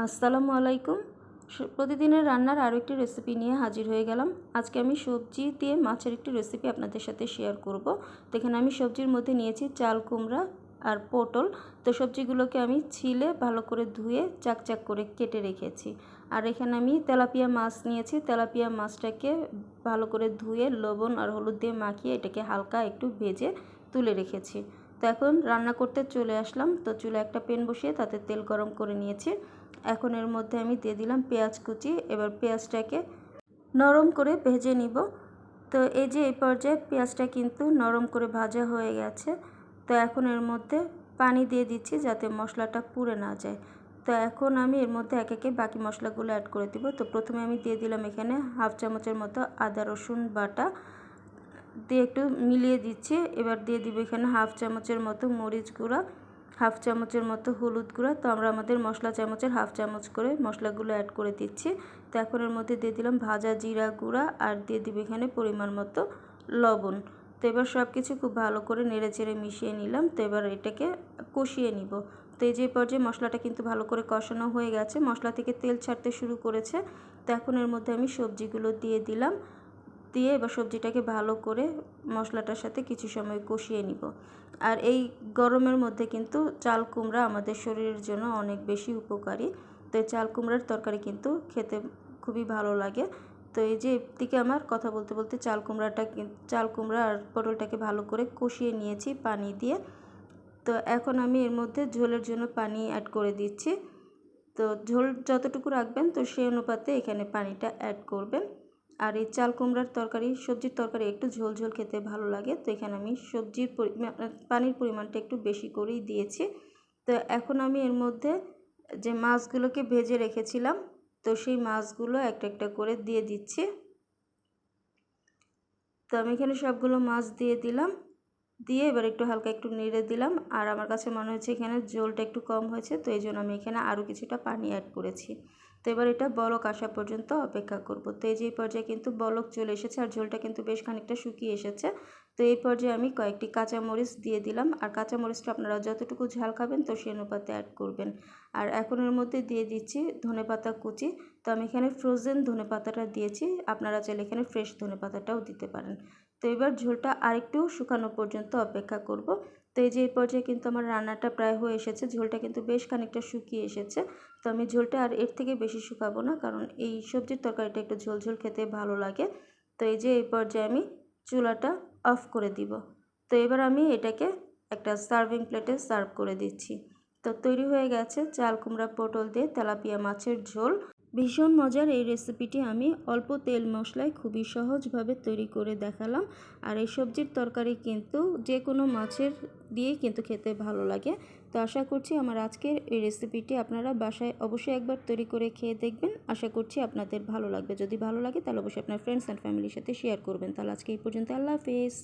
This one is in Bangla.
আসসালামু আলাইকুম। প্রতিদিনের রান্নার আরও একটি রেসিপি নিয়ে হাজির হয়ে গেলাম। আজকে আমি সবজি দিয়ে মাছের একটি রেসিপি আপনাদের সাথে শেয়ার করব। তো এখানে আমি সবজির মধ্যে নিয়েছি চাল কুমড়া আর পটল। তো সবজিগুলোকে আমি ছিলে ভালো করে ধুয়ে চাকচাক করে কেটে রেখেছি। আর এখানে আমি তেলাপিয়া মাছ নিয়েছি। তেলাপিয়া মাছটাকে ভালো করে ধুয়ে লবণ আর হলুদ দিয়ে মাখিয়ে এটাকে হালকা একটু ভেজে তুলে রেখেছি। তো এখন রান্না করতে চলে আসলাম। তো চুলে একটা পেন বসিয়ে তাতে তেল গরম করে নিয়েছি। এখন এর মধ্যে আমি দিয়ে দিলাম পেঁয়াজ কুচি। এবার পেঁয়াজটাকে নরম করে ভেজে নিব। তো এই যে এই পর্যায়ে পেঁয়াজটা কিন্তু নরম করে ভাজা হয়ে গেছে। তো এখন এর মধ্যে পানি দিয়ে দিচ্ছি যাতে মশলাটা পুড়ে না যায়। তো এখন আমি এর মধ্যে এক একে বাকি মশলাগুলো অ্যাড করে দিব। তো প্রথমে আমি দিয়ে দিলাম এখানে হাফ চামচের মতো আদা, রসুন বাটা। দিয়ে একটু মিলিয়ে দিচ্ছি। এবার দিয়ে দিব এখানে হাফ চামচের মতো মরিচ গুঁড়া। হাফ চামচের মতো হলুদ গুঁড়া। তো আমরা আমাদের মশলা চামচের হাফ চামচ করে মশলাগুলো অ্যাড করে দিচ্ছি। তো এখন এর মধ্যে দিয়ে দিলাম ভাজা জিরা গুঁড়া আর দিয়ে দিব এখানে পরিমাণ মতো লবণ। তো এবার সব কিছু খুব ভালো করে নেড়ে চেড়ে মিশিয়ে নিলাম। তো এবার এটাকে কষিয়ে নিব। তো এই যে পর্যায়ে মশলাটা কিন্তু ভালো করে কষানো হয়ে গেছে। মশলা থেকে তেল ছাড়তে শুরু করেছে। তো এখন এর মধ্যে আমি সবজিগুলো দিয়ে দিলাম। দিয়ে এবার সবজিটাকে ভালো করে মশলাটার সাথে কিছু সময় কষিয়ে নিব। আর এই গরমের মধ্যে কিন্তু চাল কুমড়া আমাদের শরীরের জন্য অনেক বেশি উপকারী। তো এই চাল কুমড়ার তরকারি কিন্তু খেতে খুবই ভালো লাগে। তো এই যে দিকে আমার কথা বলতে বলতে চাল কুমড়াটা চাল কুমড়া আর পটলটাকে ভালো করে কষিয়ে নিয়েছি পানি দিয়ে। তো এখন আমি এর মধ্যে ঝোলের জন্য পানি অ্যাড করে দিচ্ছি। তো ঝোল যতটুকু রাখবেন তো সেই অনুপাতে এখানে পানিটা অ্যাড করবেন। আর এই চাল কুমড়ার তরকারি, সবজির তরকারি একটু ঝোল ঝোল খেতে ভালো লাগে। তো এখানে আমি সবজির পানির পরিমাণটা একটু বেশি করেই দিয়েছি। তো এখন আমি এর মধ্যে যে মাছগুলোকে ভেজে রেখেছিলাম, তো সেই মাছগুলো একটা একটা করে দিয়ে দিচ্ছি। তো আমি এখানে সবগুলো মাছ দিয়ে দিলাম। দিয়ে এবার একটু হালকা একটু নেড়ে দিলাম। আর আমার কাছে মনে হচ্ছে এখানে ঝোলটা একটু কম হয়েছে, তো এই জন্য আমি এখানে আরও কিছুটা পানি অ্যাড করেছি। তো এবার এটা বলক আসা পর্যন্ত অপেক্ষা করব। তো এই যে এই পর্যায়ে কিন্তু বলক চলে এসেছে আর ঝোলটা কিন্তু বেশ খানিকটা শুকিয়ে এসেছে। তো এই পর্যায়ে আমি কয়েকটি কাঁচামরিচ দিয়ে দিলাম। আর কাঁচামরিচটা আপনারা যতটুকু ঝাল খাবেন তো সেই অনুপাতে অ্যাড করবেন। আর এখন এর মধ্যে দিয়ে দিচ্ছি ধনেপাতা কুচি। তো আমি এখানে ফ্রোজেন ধনেপাতাটা দিয়েছি। আপনারা চাইলে এখানে ফ্রেশ ধনেপাতাটাও দিতে পারেন। তো এবার ঝোলটা আরেকটু শুকানো পর্যন্ত অপেক্ষা করব। তো এই যে এই পর্যায়ে কিন্তু আমার রান্নাটা প্রায় হয়ে এসেছে, ঝোলটা কিন্তু বেশ খানিকটা শুকিয়ে এসেছে। তো আমি ঝোলটা আর এর থেকে বেশি শুকাবো না, কারণ এই সবজির তরকারিটা একটু ঝোল ঝোল খেতে ভালো লাগে। তো এই যে এই পর্যায়ে আমি চুলাটা অফ করে দিব। তো এবার আমি এটাকে একটা সার্ভিং প্লেটে সার্ভ করে দিচ্ছি। তো তৈরি হয়ে গেছে চাল কুমড়া পটল দিয়ে তেলাপিয়া মাছের ঝোল। ভীষণ মজার এই রেসিপিটি আমি অল্প তেল মশলায় খুবই সহজভাবে তৈরি করে দেখালাম। আর এই সবজির তরকারি কিন্তু যে কোনো মাছের দিয়ে কিন্তু খেতে ভালো লাগে। তো আশা করছি আমার আজকের এই রেসিপিটি আপনারা বাসায় অবশ্যই একবার তৈরি করে খেয়ে দেখবেন। আশা করছি আপনাদের ভালো লাগবে। যদি ভালো লাগে তাহলে অবশ্যই আপনার ফ্রেন্ডস অ্যান্ড ফ্যামিলির সাথে শেয়ার করবেন। তাহলে আজকে এই পর্যন্ত। আল্লাহ হাফেজ।